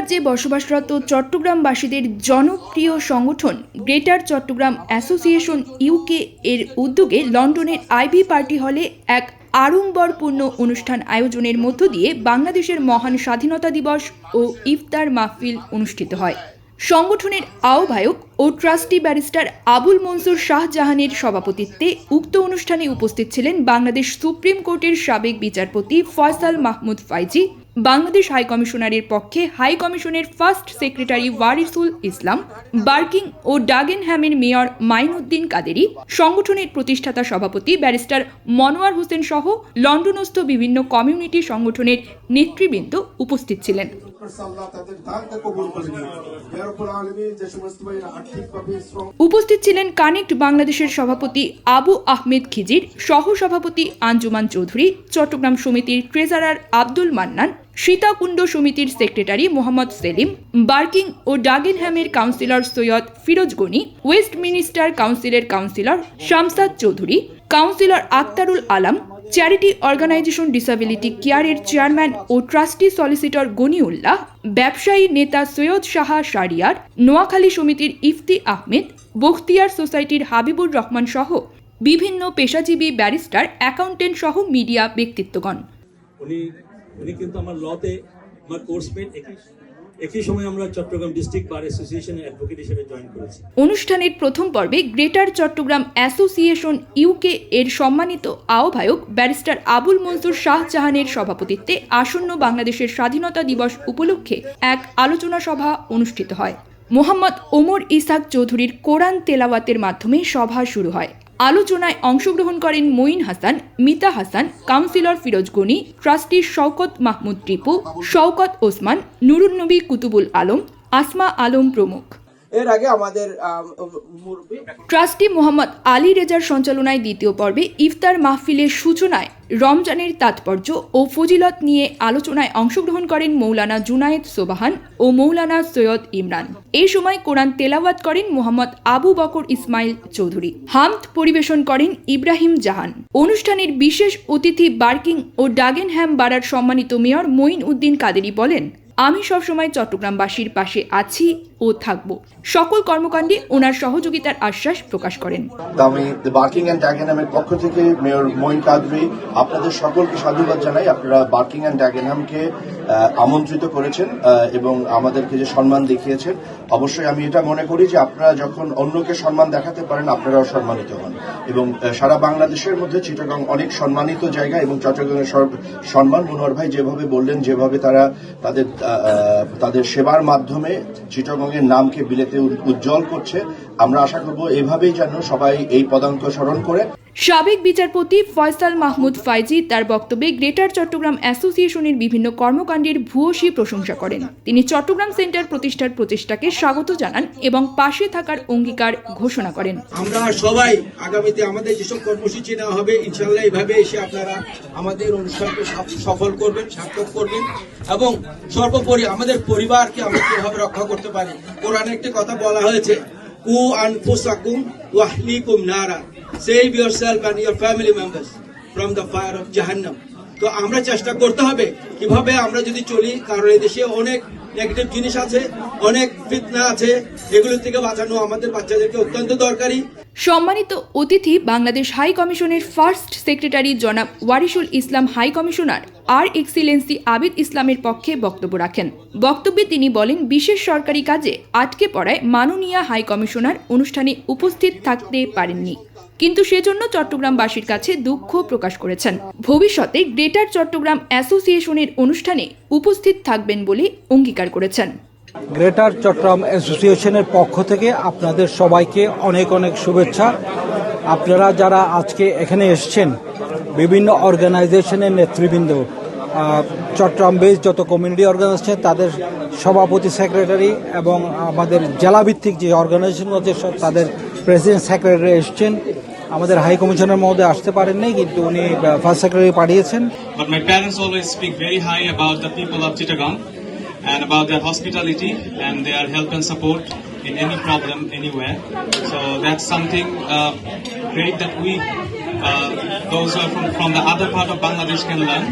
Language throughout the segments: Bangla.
রাজ্যে বসবাসরত চট্টগ্রামবাসীদের জনপ্রিয় সংগঠন গ্রেটার চট্টগ্রাম অ্যাসোসিয়েশন ইউকে এর উদ্যোগে লন্ডনের আইভি পার্টি হলে এক আড়ম্বরপূর্ণ অনুষ্ঠান আয়োজনের মধ্য দিয়ে বাংলাদেশের মহান স্বাধীনতা দিবস ও ইফতার মাহফিল অনুষ্ঠিত হয়। সংগঠনের আহ্বায়ক ও ট্রাস্টি ব্যারিস্টার আবুল মনসুর শাহজাহানের সভাপতিত্বে উক্ত অনুষ্ঠানে উপস্থিত ছিলেন বাংলাদেশ সুপ্রিম কোর্টের সাবেক বিচারপতি ফয়সাল মাহমুদ ফাইজি বাংলাদেশ হাই কমিশনারের পক্ষে হাই কমিশনের first secretary Warisul Islam, Barking ও ডাগেনহ্যামের মেয়র মাইনুদ্দিন কাদেরি, সংগঠনের প্রতিষ্ঠাতা সভাপতি ব্যারিস্টার মনোয়ার হোসেন সহ লন্ডনস্থ বিভিন্ন কমিউনিটি সংগঠনের নেতৃবৃন্দ উপস্থিত ছিলেন। উপস্থিত ছিলেন কানেক্ট বাংলাদেশের সভাপতি আবু আহমেদ খিজির সহ সভাপতি আঞ্জুমান চৌধুরী, চট্টগ্রাম সমিতির ট্রেজারার আব্দুল মান্নান, সীতাকুণ্ড সমিতির সেক্রেটারি মোহাম্মদ সেলিম, বার্কিং ও ডাগেনহ্যামের councillor Syed Firoz Gani Westminster কাউন্সিলের councillor Shamsad Chowdhury, councillor Aktarul Alam charity organisation disability কেয়ারের চেয়ারম্যান ও ট্রাস্টি সলিসিটর গনিউল্লাহ, ব্যবসায়ী নেতা সৈয়দ সাহা শারিয়ার, নোয়াখালী সমিতির ইফতি আহমেদ, বখতিয়ার সোসাইটির হাবিবুর রহমান সহ বিভিন্ন পেশাজীবী ব্যারিস্টার অ্যাকাউন্টেন্ট সহ মিডিয়া ব্যক্তিত্বগণ। উনি উনি কিন্তু আমার লতে আমার অনুষ্ঠানের প্রথম পর্বে গ্রেটার চট্টগ্রাম অ্যাসোসিয়েশন ইউকে এর সম্মানিত আহ্বায়ক ব্যারিস্টার আবুল মনসুর শাহজাহানের সভাপতিত্বে আসন্ন বাংলাদেশের স্বাধীনতা দিবস উপলক্ষে এক আলোচনা সভা অনুষ্ঠিত হয়। মোহাম্মদ ওমর ইসাক চৌধুরীর কোরআন তেলাওয়াতের মাধ্যমে সভা শুরু হয়। আলোচনায় অংশগ্রহণ করেন মঈন হাসান, মিতা হাসান, কাউন্সিলর ফিরোজ গনি, ট্রাস্টি শওকত মাহমুদ টিপু, শওকত ওসমান, নুরুন্নবী কুতুবুল আলম, আসমা আলম প্রমুখ। এর আগে আমাদের ট্রাস্টি মোহাম্মদ আলী রেজার সঞ্চালনায় দ্বিতীয় পর্বে ইফতার মাহফিলের সূচনায় রমজানের তাৎপর্য ও ফজিলত নিয়ে আলোচনায় অংশগ্রহণ করেন মৌলানা জুনায়েদ সোবাহান ও মৌলানা সৈয়দ ইমরান। এই সময় কোরআন তেলাওয়াত করেন মোহাম্মদ আবু বকর ইসমাইল চৌধুরী। হামদ পরিবেশন করেন ইব্রাহিম জাহান। অনুষ্ঠানের বিশেষ অতিথি বার্কিং ও ডাগেনহ্যাম বাড়ার সম্মানিত মেয়র মঈন উদ্দিন কাদেরি বলেন আমি সবসময় চট্টগ্রামবাসীর পাশে আছি ও থাকব। সকল কর্মকাণ্ডে ওনার সহযোগিতার আশ্বাস প্রকাশ করেন। আমি বার্কিং অ্যান্ড ড্যাগেনহামের পক্ষ থেকে মেয়র মঈন কাদরি আপনাদের সকলকে সাধুবাদ জানাই। আপনারা বার্কিং অ্যান্ড ড্যাগেনহামকে আমন্ত্রিত করেছেন এবং আমাদেরকে যে সম্মান দেখিয়েছেন, অবশ্যই আমি এটা মনে করি যে আপনারা যখন অন্যকে সম্মান দেখাতে পারেন, আপনারাও সম্মানিত হন। এবং সারা বাংলাদেশের মধ্যে চিটাগাং অনেক সম্মানিত জায়গা এবং চট্টগ্রামের সম্মান মনোহর ভাই যেভাবে বললেন, যেভাবে তারা তাদের তাদের সেবার মাধ্যমে চিটাগংয়ের নামকে বিলেতে উজ্জ্বল করছে, আমরা আশা করব এভাবেই যেন সবাই এই পদাঙ্ক স্মরণ করে। সাবেক বিচারপতি ফয়সাল মাহমুদ ফাইজি তার বক্তব্যে গ্রেটার চট্টগ্রাম অ্যাসোসিয়েশনের বিভিন্ন কর্মকাণ্ডের ভূয়সী প্রশংসা করেন। তিনি চট্টগ্রাম সেন্টার প্রতিষ্ঠার প্রচেষ্টাকে স্বাগত জানান এবং পাশে থাকার অঙ্গীকার ঘোষণা করেন। আমরা সবাই আগামীতে আমাদের যেসব কর্মসূচি নেওয়া হবে ইনশাল্লাহ এইভাবে এসে আপনারা আমাদের অনুষ্ঠানকে সফল করবেন, সার্থক করবেন এবং সর্বোপরি আমাদের পরিবারকে আমরা কীভাবে রক্ষা করতে পারি। কোরআনে একটি কথা বলা হয়েছে কু আনফুসাকুম ওয়াহলিকুম নারা। Save yourself and your family members from the fire of জাহান্নাম তো আমরা চেষ্টা করতে হবে কীভাবে আমরা যদি চলি, কারণ এই দেশে অনেক নেগেটিভ জিনিস আছে, অনেক ফিতনা আছে, এগুলো থেকে বাঁচানো আমাদের বাচ্চাদেরকে অত্যন্ত দরকারি। সম্মানিত অতিথি বাংলাদেশ হাই কমিশনের ফার্স্ট সেক্রেটারি জনাব ওয়ারিসুল ইসলাম হাই কমিশনার আর এক্সিলেন্সি আবিদ ইসলামের পক্ষে বক্তব্য রাখেন। বক্তব্যে তিনি বলেন, বিশেষ সরকারি কাজে আটকে পড়ায় মাননীয় হাই কমিশনার অনুষ্ঠানে উপস্থিত থাকতে পারেননি। কিন্তু সেজন্য চট্টগ্রামবাসীর কাছে দুঃখ প্রকাশ করেছেন। ভবিষ্যতে গ্রেটার চট্টগ্রাম অ্যাসোসিয়েশনের অনুষ্ঠানে উপস্থিত থাকবেন বলে অঙ্গীকার করেছেন। গ্রেটার চট্টগ্রাম অ্যাসোসিয়েশনের পক্ষ থেকে আপনাদের সবাইকে অনেক অনেক শুভেচ্ছা। আপনারা যারা আজকে এখানে এসছেন, বিভিন্ন অর্গানাইজেশনের নেতৃবৃন্দ চট্টগ্রাম বেস যত কমিউনিটি অর্গানাইজেশন তাদের সভাপতি সেক্রেটারি এবং আমাদের জেলাভিত্তিক যে অর্গানাইজেশন আছে তাদের প্রেসিডেন্ট সেক্রেটারি এসছেন। আমাদের হাই কমিশনার মহোদয় আসতে পারেননি, কিন্তু উনি ফার্স্ট সেক্রেটারি পাঠিয়েছেন। My parents always speak very high about the people of Chittagong and about their hospitality and their help and support in any problem anywhere. So that's something uh, great that we uh, those who are from, from the other part of Bangladesh can learn.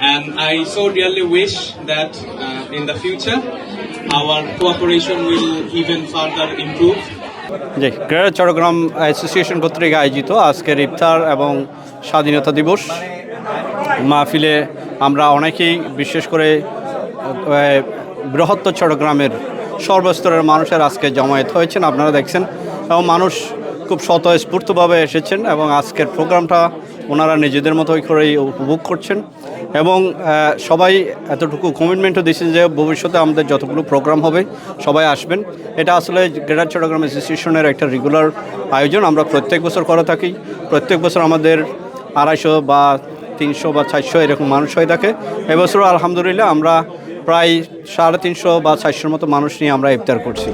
And I so dearly wish that uh, in the future our cooperation will even further improve. জি গ্রেটার চট্টগ্রাম অ্যাসোসিয়েশন কর্তৃক আয়োজিত আজকের ইফতার এবং স্বাধীনতা দিবস মাহফিলে আমরা অনেকেই বিশেষ করে বৃহত্তর চট্টগ্রামের সর্বস্তরের মানুষের আজকে জমায়েত হয়েছেন। আপনারা দেখছেন, এবং মানুষ খুব স্বতঃস্ফূর্তভাবে এসেছেন এবং আজকের প্রোগ্রামটা ওনারা নিজেদের মতোই করেই উপভোগ করছেন। এবং সবাই এতটুকু কমিটমেন্টও দিয়েছেন যে ভবিষ্যতে আমাদের যতগুলো প্রোগ্রাম হবে, সবাই আসবেন। এটা আসলে গ্রেটার চট্টগ্রাম অ্যাসোসিয়েশনের একটা রেগুলার আয়োজন। আমরা প্রত্যেক বছর করে থাকি। প্রত্যেক বছর আমাদের আড়াইশো বা তিনশো বা চারশো এরকম মানুষ হয়ে থাকে। এবছরও আলহামদুলিল্লাহ আমরা প্রায় সাড়ে তিনশো বা চারশোর মতো মানুষ নিয়ে আমরা ইফতার করছি।